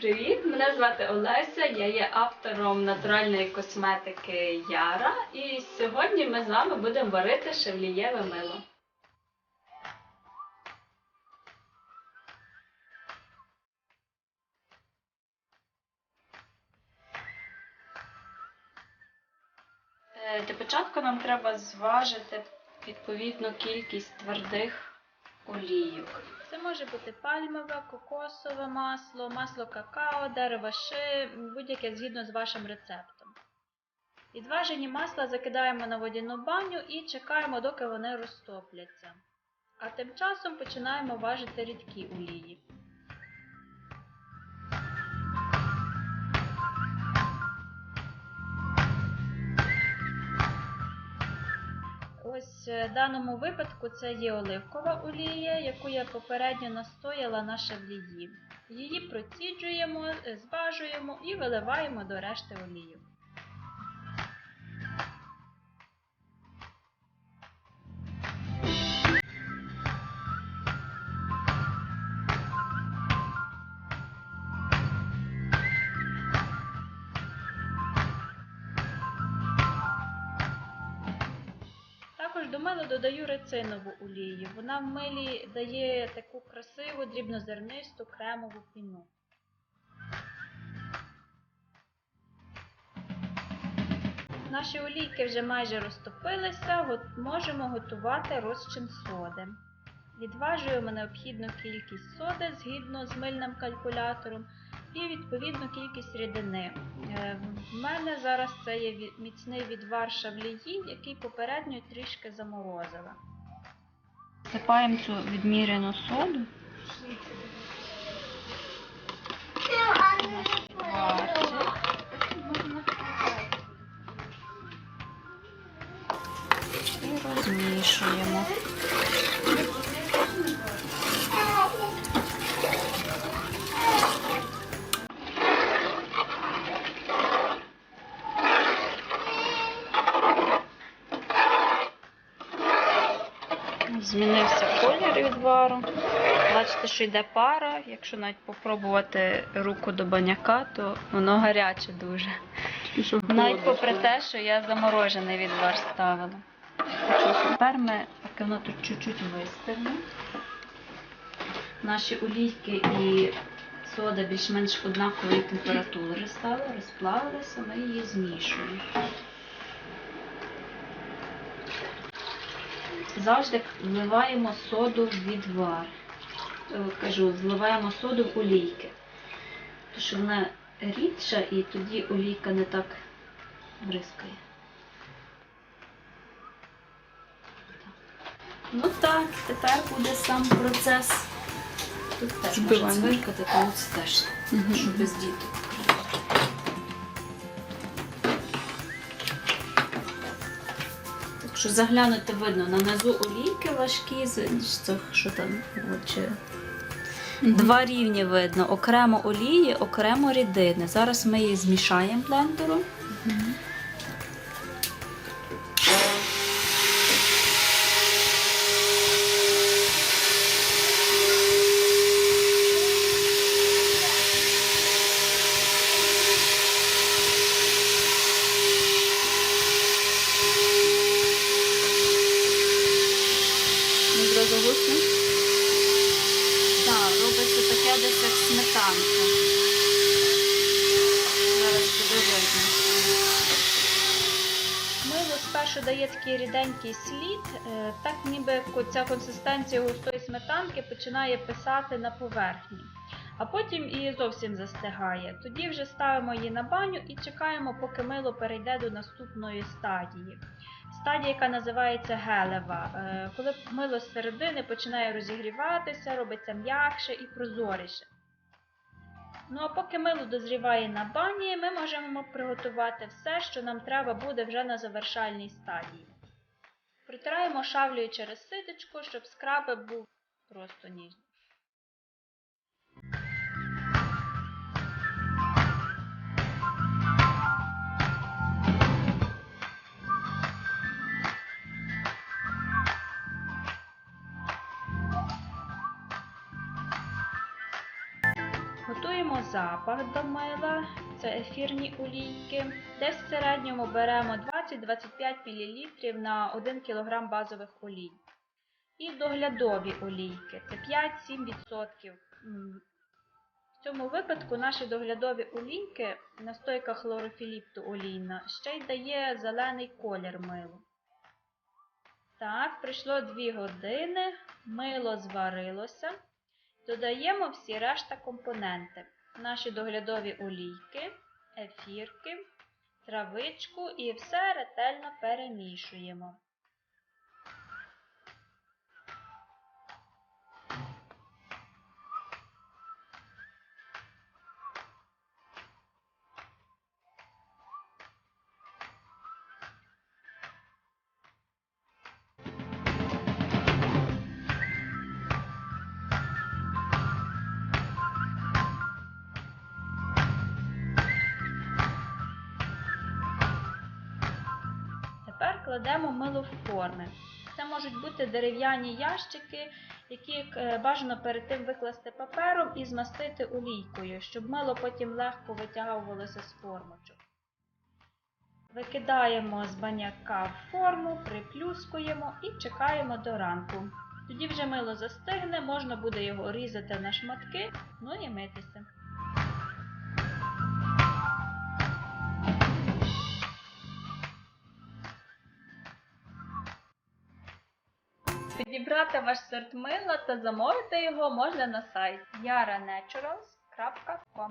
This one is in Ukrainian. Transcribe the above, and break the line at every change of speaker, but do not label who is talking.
Привіт! Мене звати Олеся, я є автором натуральної косметики Яра. І сьогодні ми з вами будемо варити шевлієве мило. Е, Для початку нам треба зважити відповідну кількість твердих олійок.
Це може бути пальмове, кокосове масло, масло какао, дерева ши, будь-яке згідно з вашим рецептом. Відважені масла закидаємо на водяну баню і чекаємо, доки вони розтопляться. А тим часом починаємо важити рідкі олії. Ось е, в даному випадку це є оливкова олія, яку я попередньо настояла на шаблії. Її проціджуємо, е, зважуємо і виливаємо до решти олію. До мила додаю рецинову олію. Вона в милі дає таку красиву дрібнозернисту кремову піну. Наші олійки вже майже розтопилися, можемо готувати розчин соди. Відважуємо необхідну кількість соди згідно з мильним калькулятором і відповідну кількість рідини. Е, В мене зараз це є міцний відвар шавлії, який попередньо трішки заморозила.
Сипаємо цю відміряну соду. І розмішуємо. Змінився колір відвару. Бачите, що йде пара. Якщо навіть попробувати руку до баняка, то воно гаряче дуже. Навіть попри те, що я заморожений відвар ставила. Тепер ми, поки воно тут чуть-чуть вистигне, наші олійки і сода більш-менш однакової температури стали, розплавилися, ми її змішуємо. Завжди вливаємо соду в відвар. Е, Кажу, вливаємо соду в олійки. Тому що вона рідша і тоді олійка не так бризкає. Ну так, тепер буде сам процес. Тут теж можна
Збивання.
цвиркати, то це теж, щоб без діток. Що заглянути видно, на низу олійки важкі, з- з цих, що там, чи... Два рівні видно. Окремо олії, окремо рідини. Зараз ми її змішаємо блендером.
Не зразу густо.
Так, робиться таке десь як сметанка. Зараз буде видно.
Мило спершу дає такий ріденький слід, е, так ніби ця консистенція густої сметанки починає писати на поверхні, а потім і зовсім застигає. Тоді вже ставимо її на баню і чекаємо, поки мило перейде до наступної стадії. Стадія, яка називається гелева, Е, коли мило з середини починає розігріватися, робиться м'якше і прозоріше. Ну а поки мило дозріває на бані, ми можемо приготувати все, що нам треба буде вже на завершальній стадії. Протираємо шавлею через ситочку, щоб скрабик був просто ніжний. Тестуємо запах до мила, це ефірні олійки. Десь в середньому беремо 20-25 мл на 1 кг базових олій. І доглядові олійки це 5-7%. В цьому випадку наші доглядові олійки, настойка хлорофіліпту олійна, ще й дає зелений колір милу. Так, пройшло 2 години, мило зварилося. Додаємо всі решта компоненти. Наші доглядові олійки, ефірки, травичку і все ретельно перемішуємо. Тепер кладемо мило в форми. Це можуть бути дерев'яні ящики, які е, бажано перед тим викласти папером і змастити олійкою, щоб мило потім легко витягувалося з формочок. Викидаємо з баняка в форму, приплюскуємо і чекаємо до ранку. Тоді вже мило застигне, можна буде його різати на шматки, ну і митися.
Підібрати ваш сорт мила та замовити його можна на сайті yaraнаturals.com.